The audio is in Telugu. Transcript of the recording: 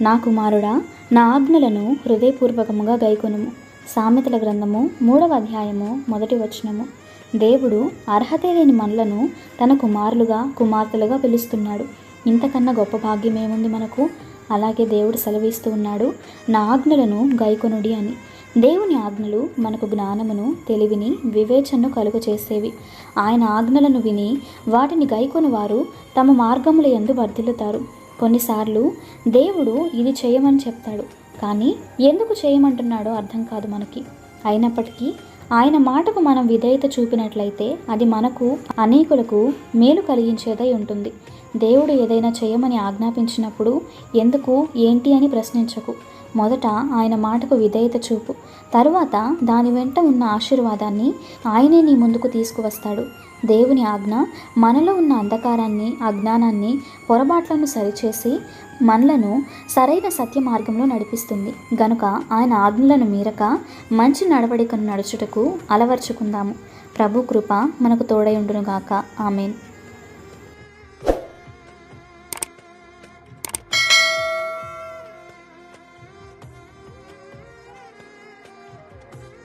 నా కుమారుడా నా ఆజ్ఞలను హృదయపూర్వకముగా గైకొనుము. సామెతల గ్రంథము మూడవ అధ్యాయము మొదటి వచనము. దేవుడు అర్హత లేని మనలను తన కుమారులుగా కుమార్తెలుగా పిలుస్తున్నాడు. ఇంతకన్నా గొప్ప భాగ్యం ఏముంది మనకు? అలాగే దేవుడు సెలవిస్తూ ఉన్నాడు నా ఆజ్ఞలను గైకొనుడి అని. దేవుని ఆజ్ఞలు మనకు జ్ఞానమును తెలివిని వివేచనను కలుగ చేసేవి. ఆయన ఆజ్ఞలను విని వాటిని గైకొని వారు తమ మార్గముల ఎందు వర్ధిల్లుతారు. కొన్నిసార్లు దేవుడు ఇది చేయమని చెప్తాడు కానీ ఎందుకు చేయమంటున్నాడో అర్థం కాదు మనకి. అయినప్పటికీ ఆయన మాటకు మనం విధేయత చూపినట్లయితే అది మనకు అనేకులకు మేలు కలిగించేదై ఉంటుంది. దేవుడు ఏదైనా చేయమని ఆజ్ఞాపించినప్పుడు ఎందుకు ఏంటి అని ప్రశ్నించకు. మొదట ఆయన మాటకు విధేయత చూపు. తరువాత దాని వెంట ఉన్న ఆశీర్వాదాన్ని ఆయనే నీ ముందుకు తీసుకువస్తాడు. దేవుని ఆజ్ఞ మనలో ఉన్న అంధకారాన్ని అజ్ఞానాన్ని పొరపాట్లను సరిచేసి మనలను సరైన సత్య మార్గంలో నడిపిస్తుంది. గనుక ఆయన ఆజ్ఞలను మీరక మంచి నడవడికను నడుచుటకు అలవర్చుకుందాము. ప్రభు కృప మనకు తోడై ఉండునుగాక. ఆమెన్.